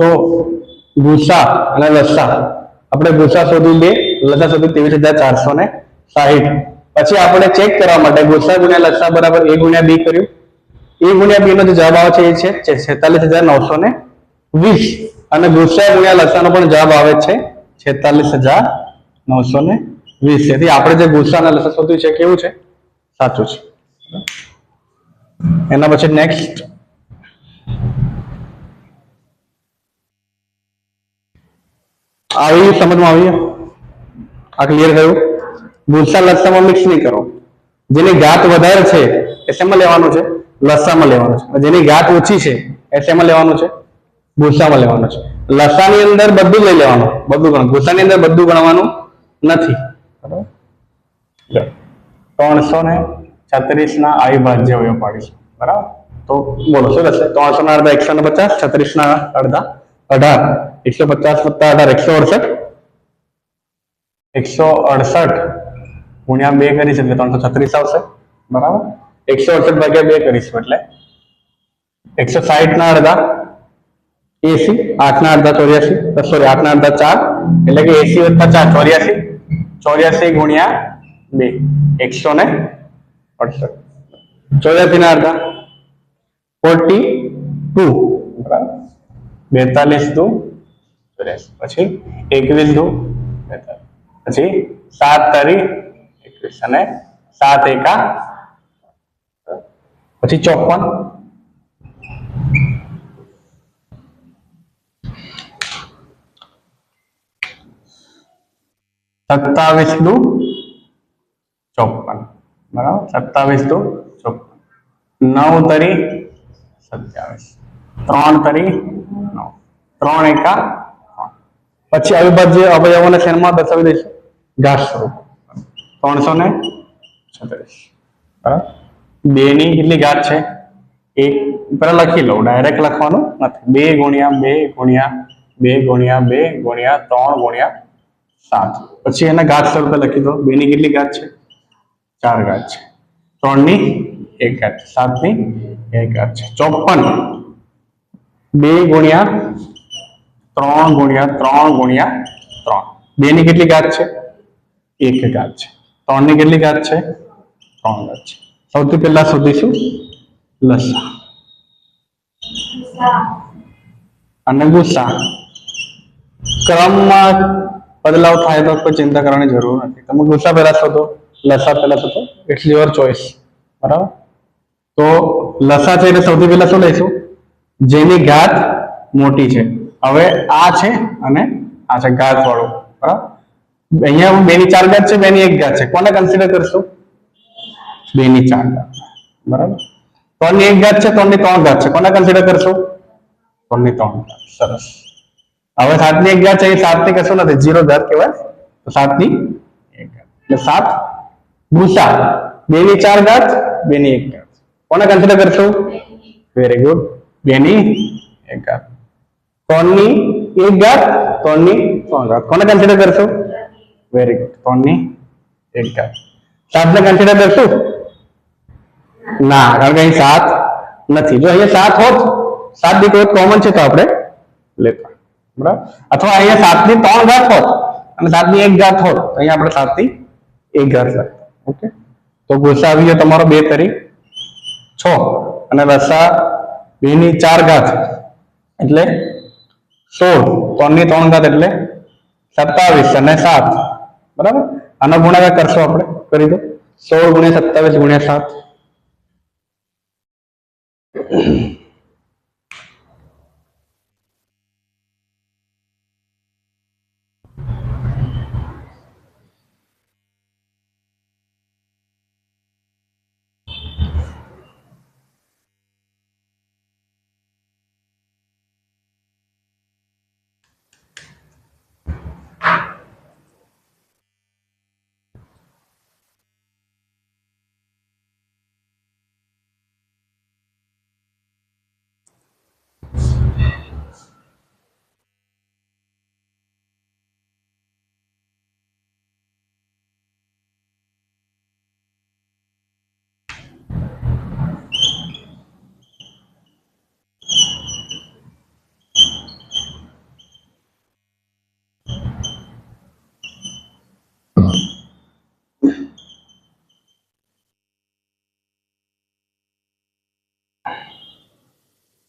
તો ગુસા અને લસા. આપણે ગુસા શોધી લે લસા શોધી ત્રેવીસ હજાર ચારસો ને સાહીઠ. પછી આપણે ચેક કરવા માટે ગુસા ગુણ્યા લસા બરાબર એ ગુણ્યા બી કર્યું. એ ગુણ્યા બી નો જે જવાબ આવે છે એ છે છેતાલીસ હજાર નવસો ને વીસ. અને ગુસા ગુણ્યા લસાનો પણ જવાબ આવે છે છેતાલીસ હજાર નવસો ને વીસ. તેથી આપણે જે ગુસા અને લસા શોધ્યું છે કેવું છે? સાચું છે. એના પછી નેક્સ્ટ આવી સમજમાં આવી? આ ક્લિયર થયું? ભૂસા લસામાં મિક્સ નહીં કરો. જેની ઘાત વધારે છે એ શેમાં લેવાનું છે, લસામાં લેવાનું છે. જેની ઘાત ઓછી છે એ શેમાં લેવાનું છે ભૂસામાં લેવાનું છે. લસાની અંદર બધું લઈ લેવાનું. બધું ગણ ગુસાની અંદર બધું ગણવાનું નથી. ત્રણસો ને છત્રીસ ના અવિભાજ્ય અવયવ પાડીશું બરાબર? તો બોલો, શું થશે? ત્રણસો ના અડધા એકસો ને પચાસ, છત્રીસ ના અડધા અઢાર. એકસો પચાસ વત્તા અઢાર એકસો અડસઠ? એકસો અડસઠ ગુણ્યા બે કરીશ એટલે ત્રણસો છત્રીસ આવશે. બરાબર? એકસો અડસઠ ભાગ્યા બે કરીશું એટલે. એકસો સાહીઠ ના અડધા એસી, આઠ ના અડધા ચોર્યાસી સોરી આઠ ના અડધા ચાર, એટલે કે એસી વત્તા ચાર, ચોર્યાસી. ચોર્યાસી ગુણ્યા બે, એકસો ને અડસઠ. ચોર્યાસી ના અડધા ફોર્ટી ટુ. બરાબર? બેતાલીસ દુ ચોર્યાસી પછી એકવીસ દુ બેતાલીસ પછી સાત તારી એકવીસ અને સાત એકા પછી ચોપન. સત્તાવીસ દુ ચોપન. બરાબર? સત્તાવીસ દુ ચોપન. નવ તરી સત્યાવીસ. ત્રણ તરી નવ. ત્રણ એકા ત્રણ. પછી અવિભાજ્ય અવયવોને શેમાં દર્શાવી દઈશું? ઘાસ સ્વરૂપ. ત્રણસો ને છત્રીસ. બે ની કેટલી ઘાત છે? એક. પેલા લખી લઉં ડાયરેક્ટ લખવાનું નથી. બે ગુણ્યા બે ગુણ્યા બે ગુણ્યા બે ગુણ્યા ત્રણ ગુણ્યા સાત. પછી એના ઘાત સ્વરૂપે લખી દો. બે ની કેટલી ઘાત છે? ચાર ઘાત છે. ત્રણની એક ઘાત સાતની એક ઘાત છે. ચોપન. બે ગુણ્યા ત્રણ ગુણ્યા ત્રણ ગુણ્યા ત્રણ. બે ની કેટલી ઘાત છે? એક ઘાત છે. ત્રણની કેટલી ઘાત છે? ત્રણ ઘાત છે. સૌથી પહેલા શોધીશું. લસા. અને ગુસ્સા. ક્રમમાં બદલાવ થાય તો કોઈ ચિંતા કરવાની જરૂર નથી. તમે ગુસ્સા પહેલા શોધો. લસા પહેલા શોધો. ઇટ્સ યોર ચોઈસ બરાબર? તો લસા છે એટલે સૌથી પહેલા શું લઈશું? જેની ઘાત મોટી છે. હવે આ છે અને આ છે ઘાત વાળું બરાબર? અહીંયા બે ની ચાર ઘાત છે બે ની એક ઘાત છે. કોને કન્સિડર કરશું? બે ની ચાર ઘાત બરાબર? ત્રણની એક ઘાત છે ત્રણની ત્રણ ઘાત છે. કોને કન્સિડર કરશું? ત્રણની ત્રણ ઘાત સરસ. હવે સાતની એક ઘાત છે એ સાતની કશું નથી. જીરો ઘાત કહેવાય. તો સાતની એક ઘાત એટલે સાત ભૂસા બે ની ચાર ઘાત બે ની એક ઘાત કોને કન્સિડર કરશું? વેરી ગુડ બે ની એક ઘાત ત્રણની એક ઘાત ત્રણની ત્રણ ઘાત. કોને કન્સિડર કરશું? વેરી ગુડ ત્રણની એક ઘાત. સાત ને કન્સિડર કરશું? ના, કારણ કે અહીં સાત નથી. જો અહીંયા સાત હોત, સાત દીક હોત કોમન છે તો આપણે લેતા. બરાબર? અથવા અહીંયા સાતની ત્રણ ઘાત હોત અને સાતની એક ઘાત હોત, તો અહીંયા આપણે સાતની એક ઘાત લખતા ઓકે? તો ગુસ્સા આવી ગયો તમારો બે તરી છ અને રસા બે ની ચાર ઘાત. એટલે સોળ ત્રણની ત્રણ ઘાત એટલે સત્તાવીસ અને સાત. બરાબર? આનો ગુણાકાર કરશો આપણે, કરી દો. સોળ ગુણ્યા સત્તાવીસ ગુણ્યા સાત.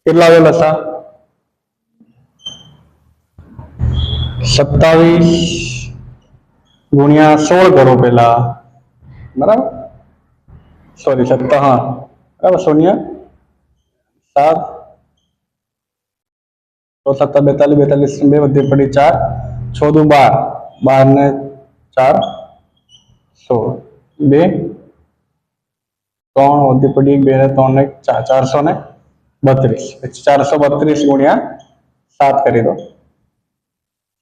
કેટલા આવ્યો લસા સત્તાવીસ ગુણ્યા સોળ કરો પેલા બરાબર? સોરી સત્તા, હા. બરાબર, શૂન્ય. સાત. તો સત્તા બેતાલીસ બેતાલીસ, બે વધી પડી ચાર. છ દુ બાર. બાર ને ચાર. સોળ. બે. ત્રણ વધી પડી બે ને ત્રણ ને ચાર ચારસો ને. બત્રીસ. ચારસો બત્રીસ ગુણ્યા સાત કરી દો.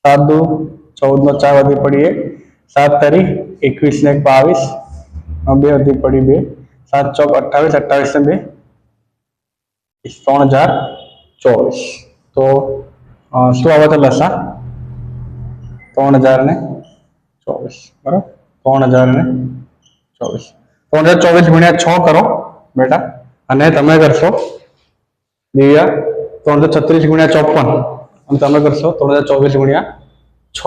સાત દુ, ચૌદ નો ચાર વધી પડી એક સાત તારીખ એકવીસ ને બાવીસ. બે વધી પડી બે. સાત ચોક અઠ્ઠાવીસ અઠાવીસ ને બે. ત્રણ હજાર ચોવીસ. તો શું આવે તો લસા? ત્રણ હજાર ને ચોવીસ. બરાબર? ત્રણ હજાર ને ચોવીસ. ત્રણ હજાર ચોવીસ ગુણ્યા છ કરો, બેટા. અને તમે કરશો દિવ્યા ત્રણસો છત્રીસ ગુણ્યા ચોપન. અને તમે કરશો ત્રણ હજાર ચોવીસ ગુણ્યા છ.